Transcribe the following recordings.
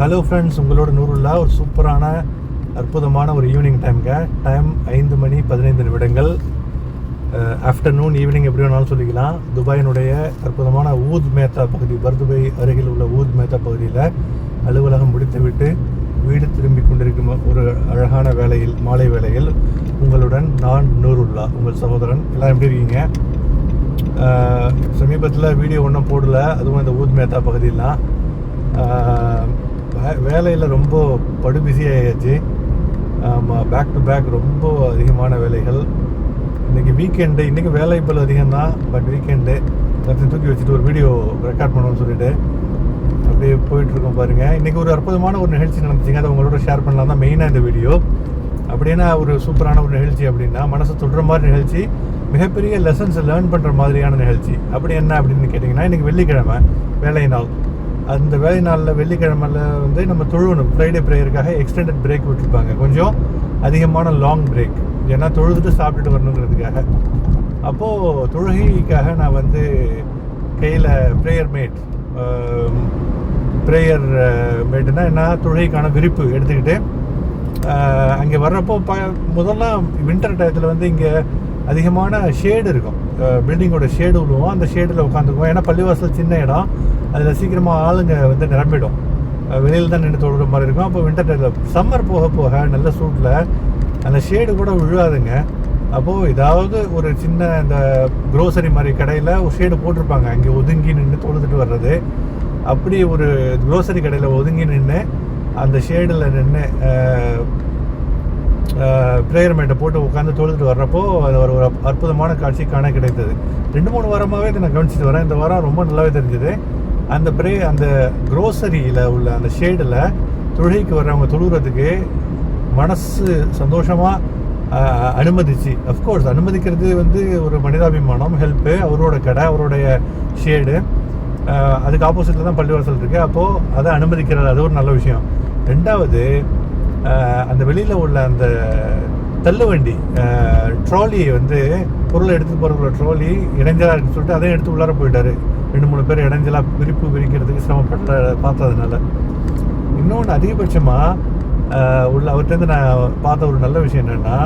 Hello friends உங்களோட நூறுல்லா ஒரு சூப்பரான அற்புதமான ஒரு ஈவினிங் டைம்ங்க டைம் ஐந்து மணி பதினைந்து நிமிடங்கள். ஆஃப்டர்நூன் ஈவினிங் எப்படி வேணாலும் சொல்லிக்கலாம். துபாயினுடைய அற்புதமான ஊத் மேத்தா பகுதி பர்துபை அருகில் உள்ள ஊத் மேத்தா பகுதியில் அலுவலகம் முடித்துவிட்டு வீடு திரும்பி கொண்டிருக்கும் ஒரு அழகான வேலையில் மாலை வேலையில் உங்களுடன் நான் நூறுல்லா உங்கள் சகோதரன். எல்லாம் எப்படி இருக்கீங்க? சமீபத்தில் வீடியோ ஒன்றும் போடல அதுவும் இந்த ஊத் மேத்தா பகுதியெலாம் வேலையில் ரொம்ப படு பிஸி ஆமாம் பேக் டு பேக் ரொம்ப அதிகமான வேலைகள். இன்றைக்கி வீக்கெண்டு இன்றைக்கி வேலை பல் அதிகம் தான் பட் வீக்கெண்டு எல்லாத்தையும் தூக்கி வச்சுட்டு ஒரு வீடியோ ரெக்கார்ட் பண்ணணும்னு சொல்லிட்டு அப்படியே போயிட்டுருக்கோம் பாருங்கள் இன்றைக்கி ஒரு அற்புதமான ஒரு நிகழ்ச்சி நடந்துச்சுங்க. அதை உங்களோட ஷேர் பண்ணலாம் தான் மெயினாக இந்த வீடியோ அப்படின்னா ஒரு சூப்பரான ஒரு நிகழ்ச்சி அப்படின்னா மனசை தொடுற மாதிரி நிகழ்ச்சி மிகப்பெரிய லெசன்ஸை லேர்ன் பண்ணுற மாதிரியான நிகழ்ச்சி. அப்படி என்ன அப்படின்னு கேட்டிங்கன்னா இன்றைக்கி வெள்ளிக்கிழமை வேலை நாள். அந்த வேலை நாளில் வெள்ளிக்கிழமையில் வந்து நம்ம தொழுவணும் ஃப்ரைடே ப்ரேயருக்காக எக்ஸ்டெண்டட் பிரேக் விட்டுருப்பாங்க. கொஞ்சம் அதிகமான லாங் பிரேக் ஏன்னா தொழுதுட்டு சாப்பிட்டுட்டு வரணுங்கிறதுக்காக. அப்போது தொழுகைக்காக நான் வந்து கையில் ப்ரேயர் மேட் ப்ரேயர் மேட்டுனா என்ன? தொழுகைக்கான விரிப்பு எடுத்துக்கிட்டு அங்கே வர்றப்போ ப முதல்ல வின்டர் டயத்தில் வந்து இங்கே அதிகமான ஷேடு இருக்கும். பில்டிங்கோட ஷேடு விழுவோம் அந்த ஷேடில் உட்காந்துக்குவோம் ஏன்னா பள்ளிவாசல் சின்ன இடம். அதில் சீக்கிரமாக ஆளுங்க வந்து நிரம்பிடும். வெளியில் தான் நின்று தொழுற மாதிரி இருக்கும். அப்போ வின்டர் டைமில் சம்மர் போக போக நல்ல சூட்டில் அந்த ஷேடு கூட விழுவாதுங்க அப்போது ஏதாவது ஒரு சின்ன இந்த க்ரோசரி மாதிரி கடையில் ஒரு ஷேடு போட்டிருப்பாங்க. அங்கே ஒதுங்கி நின்று தொழுதுட்டு வர்றது. அப்படி ஒரு க்ரோசரி கடையில் ஒதுங்கி நின்று அந்த ஷேடில் நின்று ப்ரேயர் மேட்டை போட்டு உட்காந்து தொழுதுட்டு வர்றப்போ அது ஒரு அற்புதமான காட்சி காண கிடைத்தது. ரெண்டு மூணு வாரமாகவே இதை நான் கவனிச்சுட்டு வரேன். இந்த வாரம் ரொம்ப நல்லாவே தெரிஞ்சுது. அந்த ப்ரே அந்த க்ரோசரியில் உள்ள அந்த ஷேடில் தொழுகைக்கு வர்றவங்க தொழுகிறதுக்கு மனசு சந்தோஷமாக அனுமதிச்சு அஃப்கோர்ஸ் அனுமதிக்கிறது வந்து ஒரு மனிதாபிமானம் ஹெல்ப்பு அவரோட கடை அவருடைய ஷேடு அதுக்கு ஆப்போசிட்டில் தான் பள்ளிவாசல் இருக்குது அப்போது அதை அனுமதிக்கிறது அது ஒரு நல்ல விஷயம். ரெண்டாவது அந்த வெளியில் உள்ள அந்த தள்ளுவண்டி ட்ராலி வந்து பொருளை எடுத்துகிட்டு போகிறவங்களோட ட்ராலி இடைஞ்சலாக இருக்குன்னு சொல்லிட்டு அதையும் எடுத்து உள்ளார போயிட்டாரு. ரெண்டு மூணு பேர் இடைஞ்சலாக பிரிப்பு பிரிக்கிறதுக்கு சிரமப்பட்ட பார்த்ததுனால. இன்னொன்று அதிகபட்சமாக உள்ள அவர்கிட்டருந்து நான் பார்த்த ஒரு நல்ல விஷயம் என்னென்னா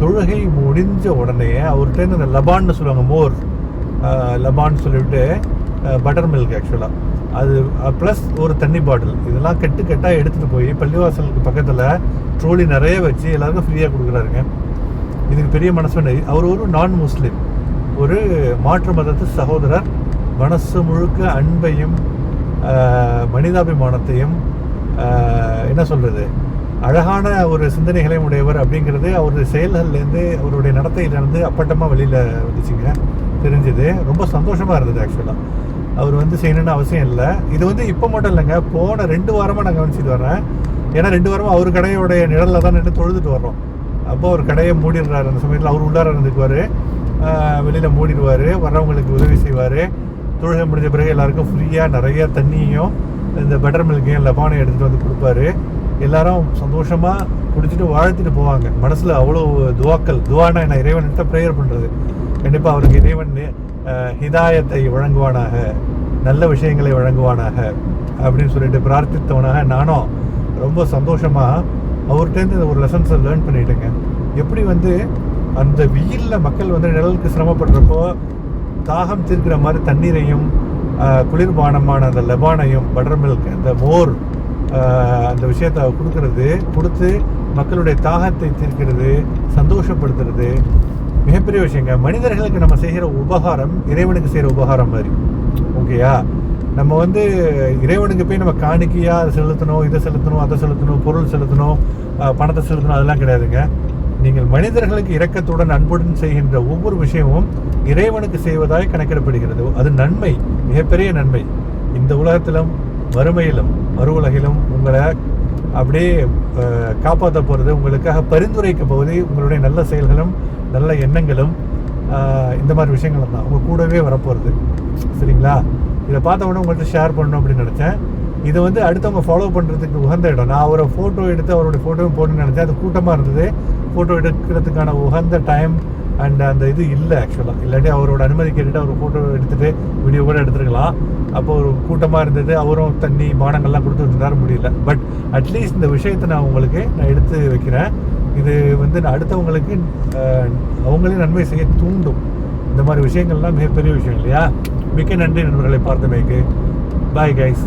தொழுகை முடிஞ்ச உடனே அவர்கிட்டருந்து இந்த லபான்னு சொல்லுவாங்க மோர். லபான்னு சொல்லிவிட்டு பட்டர் மில்க் ஆக்சுவலாக அது ப்ளஸ் ஒரு தண்ணி பாட்டில். இதெல்லாம் கெட்டு கெட்டாக எடுத்துகிட்டு போய் பள்ளிவாசலுக்கு பக்கத்தில் ட்ரோலி நிறைய வச்சு எல்லாருக்கும் ஃப்ரீயாக கொடுக்குறாருங்க. இதுக்கு பெரிய மனசு அவர் ஒரு நான் முஸ்லீம் ஒரு மாற்று மதத்து சகோதரர். மனசு முழுக்க அன்பையும் மனிதாபிமானத்தையும் என்ன சொல்கிறது அழகான ஒரு சிந்தனைகளையும் உடையவர் அப்படிங்கிறது அவருடைய செயல்கள்லேருந்து அவருடைய நடத்தையிலேருந்து அப்பட்டமாக வெளியில் வந்துச்சுங்க. தெரிஞ்சது. ரொம்ப சந்தோஷமாக இருந்தது ஆக்சுவலாக அவர் வந்து செய்யணும்னு அவசியம் இல்லை. இது வந்து இப்போ மட்டும் இல்லைங்க போன ரெண்டு வாரமாக நான் கவனிச்சிட்டு வரேன் ஏன்னா ரெண்டு வாரமாக அவர் கடையோடைய நிழலில் தான் நின்று தொழுதுட்டு வர்றோம். அப்போ அவர் கடையை மூடிடுறாரு. அந்த சமயத்தில் அவர் உள்ளார இருந்துக்குவார். வெளியில் மூடிடுவார். வர்றவங்களுக்கு உதவி செய்வார். தொழுகை முடிஞ்ச பிறகு எல்லாருக்கும் ஃப்ரீயாக நிறைய தண்ணியும் இந்த பட்டர் மில்கையும் லெபானையும் எடுத்துகிட்டு வந்து கொடுப்பாரு. எல்லாரும் சந்தோஷமாக குடிச்சிட்டு வாழ்த்திட்டு போவாங்க. மனசில் அவ்வளோ துவாக்கள். துவானா என்ன இறைவன் ப்ரேயர் பண்ணுறது கண்டிப்பாக அவருக்கு இறைவன் ஹிதாயத்தை வழங்குவானாக நல்ல விஷயங்களை வழங்குவானாக அப்படின்னு சொல்லிட்டு பிரார்த்தித்தவனாக நானும் ரொம்ப சந்தோஷமாக அவர்கிட்டேருந்து ஒரு லெசன்ஸை லேர்ன் பண்ணிட்டேங்க. எப்படி வந்து அந்த வெயிலில் மக்கள் வந்து நிழலுக்கு சிரமப்படுறப்போ தாகம் தீர்க்கிற மாதிரி தண்ணீரையும் குளிர்பானமான அந்த லெபானையும் பட்டர் மில்க் அந்த மோர் அந்த விஷயத்தை கொடுக்கறது கொடுத்து மக்களுடைய தாகத்தை தீர்க்கிறது சந்தோஷப்படுத்துறது மிகப்பெரிய விஷயங்க மனிதர்களுக்கு நம்ம செய்கிற உபகாரம் இறைவனுக்கு செய்கிற உபகாரம் மாதிரி. ஓகேயா நம்ம வந்து இறைவனுக்கு போய் நம்ம காணிக்கையாக அதை செலுத்தணும் இதை செலுத்தணும் அதை செலுத்தணும் பொருள் செலுத்தணும் பணத்தை செலுத்தணும் அதெல்லாம் கிடையாதுங்க. நீங்கள் மனிதர்களுக்கு இரக்கத்துடன் அன்புடன் செய்கின்ற ஒவ்வொரு விஷயமும் இறைவனுக்கு செய்வதாக கணக்கிடப்படுகிறது. அது நன்மை மிகப்பெரிய நன்மை. இந்த உலகத்திலும் வறுமையிலும் மறு உலகிலும் உங்களை அப்படியே காப்பாற்ற போகிறது உங்களுக்காக பரிந்துரைக்க போகுது உங்களுடைய நல்ல செயல்களும் நல்ல எண்ணங்களும் இந்த மாதிரி விஷயங்களும் தான். உங்கள் கூடவே வரப்போகிறது சரிங்களா? இதை பார்த்த உடனே உங்கள்கிட்ட ஷேர் பண்ணணும் அப்படின்னு நினச்சேன். இதை வந்து அடுத்தவங்க ஃபாலோ பண்ணுறதுக்கு உகந்த இடம். நான் அவரை ஃபோட்டோ எடுத்து அவருடைய ஃபோட்டோவும் போடணும்னு நினச்சேன். அது கூட்டமாக இருந்தது. ஃபோட்டோ எடுக்கிறதுக்கான உகந்த டைம் அண்ட் அந்த இது இல்லை ஆக்சுவலாக இல்லாட்டி அவரோட அனுமதி கேட்டுட்டு அவர் ஃபோட்டோ எடுத்துகிட்டு வீடியோ கூட எடுத்துருக்கலாம். அப்போ ஒரு கூட்டமாக இருந்தது. அவரும் தண்ணி பானங்கள்லாம் கொடுத்து இருந்தாரு முடியல. பட் அட்லீஸ்ட் இந்த விஷயத்தை நான் உங்களுக்கு நான் எடுத்து வைக்கிறேன். இது வந்து நான் அடுத்தவங்களுக்கு அவங்களே நன்மை செய்ய தூண்டும். இந்த மாதிரி விஷயங்கள்லாம் மிகப்பெரிய விஷயம் இல்லையா? மிக்க நன்றி நண்பர்களை பார்த்தமைக்கு. Bye guys